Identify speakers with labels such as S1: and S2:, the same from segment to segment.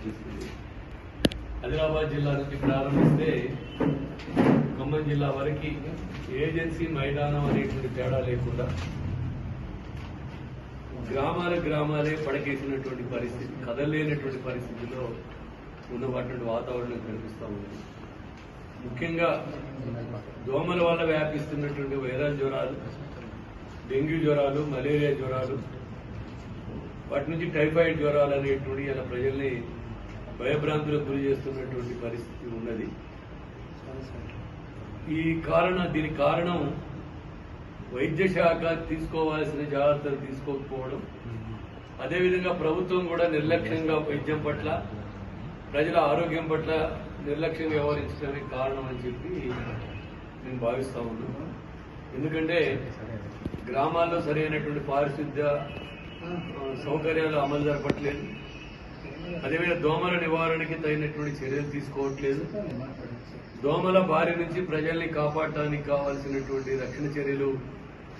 S1: పనిచేస్తుంది ఆదిలాబాద్ జిల్లా నుంచి ప్రారంభిస్తే ఖమ్మం జిల్లా వరకు ఏజెన్సీ మైదానం అనేటువంటి తేడా లేకుండా గ్రామాల గ్రామాలే పడకేసినటువంటి పరిస్థితి కదలలేనటువంటి పరిస్థితిలో ఉన్నటువంటి వాతావరణం కనిపిస్తూ ఉంది. ముఖ్యంగా దోమల వల్ల వ్యాపిస్తున్నటువంటి వైరల్ జ్వరాలు డెంగ్యూ జ్వరాలు మలేరియా జ్వరాలు వాటి నుంచి టైఫాయిడ్ జ్వరాలు అనేటువంటి ఇలా ప్రజల్ని భయభ్రాంతులకు గురి చేస్తున్నటువంటి పరిస్థితి ఉన్నది. ఈ కారణ దీని కారణం వైద్య శాఖ తీసుకోవాల్సిన జాగ్రత్తలు తీసుకోకపోవడం. అదేవిధంగా ప్రభుత్వం కూడా నిర్లక్ష్యంగా వైద్యం పట్ల ప్రజల ఆరోగ్యం పట్ల నిర్లక్ష్యంగా వ్యవహరించడానికి కారణం అని చెప్పి నేను భావిస్తా ఉన్నాను ఎందుకంటే గ్రామాల్లో సరైనటువంటి పారిశుద్ధ్య ఆ, సౌకర్యాలు అమలు జరపట్లేదు. అదేవిధంగా దోమల నివారణకి తగినటువంటి చర్యలు తీసుకోవట్లేదు. దోమల బారి నుంచి ప్రజల్ని కాపాడటానికి కావాల్సినటువంటి రక్షణ చర్యలు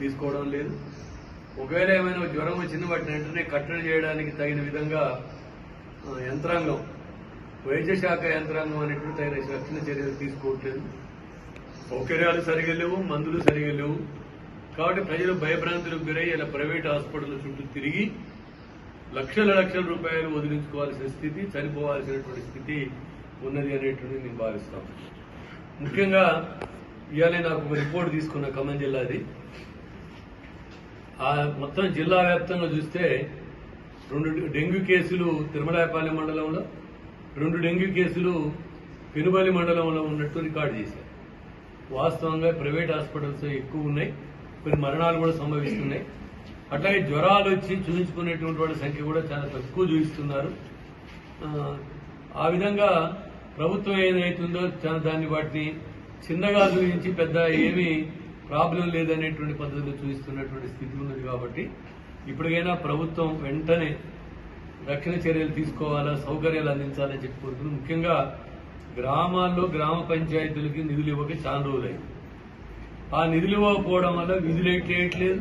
S1: తీసుకోవడం లేదు. ఒకవేళ ఏమైనా జ్వరం వచ్చింది వాటిని వెంటనే కట్టడి చేయడానికి తగిన విధంగా యంత్రాంగం వైద్య శాఖ యంత్రాంగం అనేటువంటి తగిన రక్షణ చర్యలు తీసుకోవట్లేదు. సౌకర్యాలు సరిగా లేవు మందులు సరిగా లేవు కాబట్టి ప్రజలు భయభ్రాంతులకు గురై ఇలా ప్రైవేట్ హాస్పిటల్ చుట్టూ తిరిగి లక్షల లక్షల రూపాయలు వదిలించుకోవాల్సిన స్థితి చనిపోవాల్సినటువంటి స్థితి ఉన్నది అనేటువంటి నేను భావిస్తాను. ముఖ్యంగా ఇవాళ నాకు ఒక రిపోర్ట్ తీసుకున్న ఖమ్మం జిల్లాది ఆ మొత్తం జిల్లా వ్యాప్తంగా చూస్తే రెండు డెంగ్యూ కేసులు తిరుమలాయపాలెం మండలంలో రెండు డెంగ్యూ కేసులు పెనుబలి మండలంలో ఉన్నట్టు రికార్డు చేశారు. వాస్తవంగా ప్రైవేట్ హాస్పిటల్స్ ఎక్కువ ఉన్నాయి. కొన్ని మరణాలు కూడా సంభవిస్తున్నాయి. అట్లాగే జ్వరాలు వచ్చి చూపించుకునేటువంటి వాళ్ళ సంఖ్య కూడా చాలా తక్కువ చూపిస్తున్నారు. ఆ, విధంగా ప్రభుత్వం ఏదైతుందో చాలా దాన్ని వాటిని చిన్నగా చూపించి పెద్ద ఏమీ ప్రాబ్లం లేదనేటువంటి పద్ధతిలో చూపిస్తున్నటువంటి స్థితి ఉన్నది కాబట్టి ఇప్పటికైనా ప్రభుత్వం వెంటనే రక్షణ చర్యలు తీసుకోవాలా సౌకర్యాలు అందించాలని చెప్పి కోరుతున్నాం. ముఖ్యంగా గ్రామాల్లో గ్రామ పంచాయతీలకి నిధులు ఇవ్వక చాలా రోజులైంది. ఆ నిధులు ఇవ్వకపోవడం వల్ల విధులు ఎట్లేయట్లేదు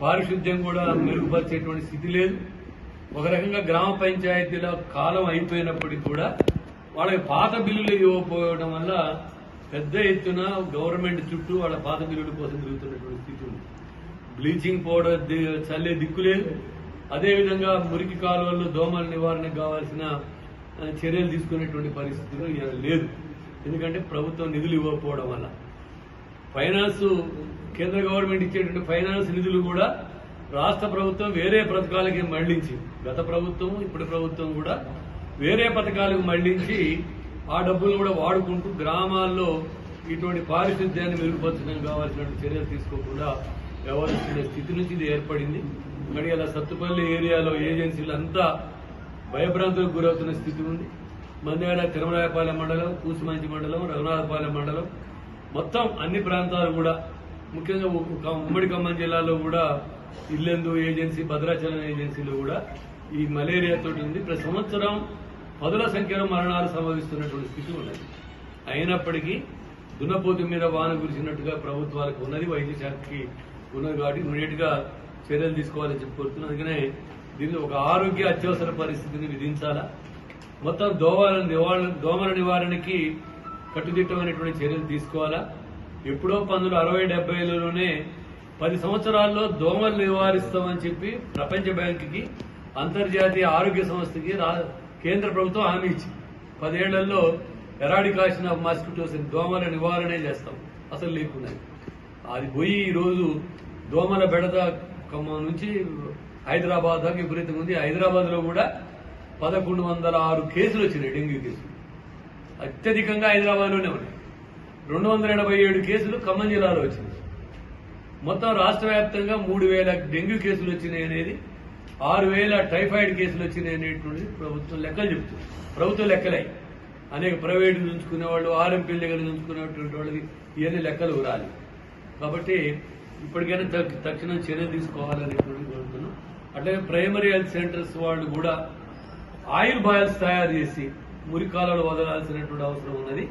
S1: పారిశుద్ధ్యం కూడా మెరుగుపరిచేటువంటి స్థితి లేదు. ఒక రకంగా గ్రామ పంచాయతీల కాలం అయిపోయినప్పటికీ కూడా వాళ్ళకి పాత బిల్లులు ఇవ్వకపోవడం వల్ల పెద్ద ఎత్తున గవర్నమెంట్ చుట్టూ వాళ్ళ పాత బిల్లుల కోసం తిరుగుతున్నటువంటి స్థితి ఉంది. బ్లీచింగ్ పౌడర్ చల్లే దిక్కు లేదు. అదేవిధంగా మురికి కాలువల్లో దోమల నివారణకు కావాల్సిన చర్యలు తీసుకునేటువంటి పరిస్థితులు లేదు. ఎందుకంటే ప్రభుత్వం నిధులు ఇవ్వకపోవడం వల్ల. ఫైనాన్స్ కేంద్ర గవర్నమెంట్ ఇచ్చేటువంటి ఫైనాన్స్ నిధులు కూడా రాష్ట్ర ప్రభుత్వం వేరే పథకాలకి మళ్ళించి గత ప్రభుత్వం ఇప్పుడు ప్రభుత్వం కూడా వేరే పథకాలకు మళ్ళించి ఆ డబ్బులు కూడా వాడుకుంటూ గ్రామాల్లో ఇటువంటి పారిశుద్ధ్యాన్ని మెరుగుపరచడం కావాల్సినటువంటి చర్యలు తీసుకోకుండా వ్యవహరిస్తున్న స్థితి నుంచి ఇది ఏర్పడింది. మరి అలా సత్తుపల్లి ఏరియాలో ఏజెన్సీలు అంతా భయభ్రాంతులకు గురవుతున్న స్థితి ఉంది. మందేడ తిరుమలాయపాలెం మండలం కూసుమంచి మండలం రఘునాథపాలెం మండలం మొత్తం అన్ని ప్రాంతాలు కూడా ముఖ్యంగా ఉమ్మడి ఖమ్మం జిల్లాలో కూడా ఇల్లెందు ఏజెన్సీ భద్రాచలం ఏజెన్సీలో కూడా ఈ మలేరియాతో ఉంది. ప్రతి సంవత్సరం పదుల సంఖ్యలో మరణాలు సంభవిస్తున్నటువంటి స్థితి ఉన్నది. అయినప్పటికీ దున్నపోతు మీద వాన కురిసినట్టుగా ప్రభుత్వాలకు ఉన్నది. వైద్య శాఖకి ఉన్నది కాబట్టి ఇమీడియట్గా చర్యలు తీసుకోవాలని చెప్పి కోరుతున్నాను. అందుకనే దీన్ని ఒక ఆరోగ్య అత్యవసర పరిస్థితిని విధించాలా? మొత్తం దోమల నివారణ దోమల నివారణకి కట్టుదిట్టమైనటువంటి చర్యలు తీసుకోవాలా? ఎప్పుడో పంతొమ్మిది అరవై డెబ్బైలలోనే పది సంవత్సరాల్లో దోమలు నివారిస్తామని చెప్పి ప్రపంచ బ్యాంకుకి అంతర్జాతీయ ఆరోగ్య సంస్థకి రా- కేంద్ర ప్రభుత్వం హామీ ఇచ్చింది. పదేళ్ళలో ఎరాడికాషన్ ఆఫ్ మాస్కిటోస్ దోమల నివారణే చేస్తాం. అసలు లేకుండా అది పోయి ఈరోజు దోమల బెడద ఖమ్మం నుంచి హైదరాబాద్ దాకా విపరీతంగా ఉంది. హైదరాబాద్లో కూడా పదకొండు వందల ఆరు కేసులు వచ్చినాయి డెంగ్యూ కేసులు. అత్యధికంగా హైదరాబాద్లోనే ఉన్నాయి. రెండు వందల ఎనభై ఏడు కేసులు ఖమ్మం జిల్లాలో వచ్చింది. మొత్తం రాష్ట్ర వ్యాప్తంగా మూడు వేల డెంగ్యూ కేసులు వచ్చినాయి అనేది ఆరు వేల టైఫాయిడ్ కేసులు వచ్చినాయి అనేటువంటి ప్రభుత్వం లెక్కలు చెబుతుంది. ప్రభుత్వం లెక్కలై. అనేక ప్రైవేటు నుంచుకునే వాళ్ళు ఆర్ఎంపీల దగ్గర నుంచుకునేటువంటి వాళ్ళకి ఇవన్నీ లెక్కలు రాలి కాబట్టి ఇప్పటికైనా తక్షణం చర్యలు తీసుకోవాలనేటువంటి కోరుతున్నాం. అట్లాగే ప్రైమరీ హెల్త్ సెంటర్స్ వాళ్ళు కూడా ఆయిల్ బాయిల్స్ తయారు చేసి మురికాలలో వదలాల్సినటువంటి అవసరం ఉన్నది.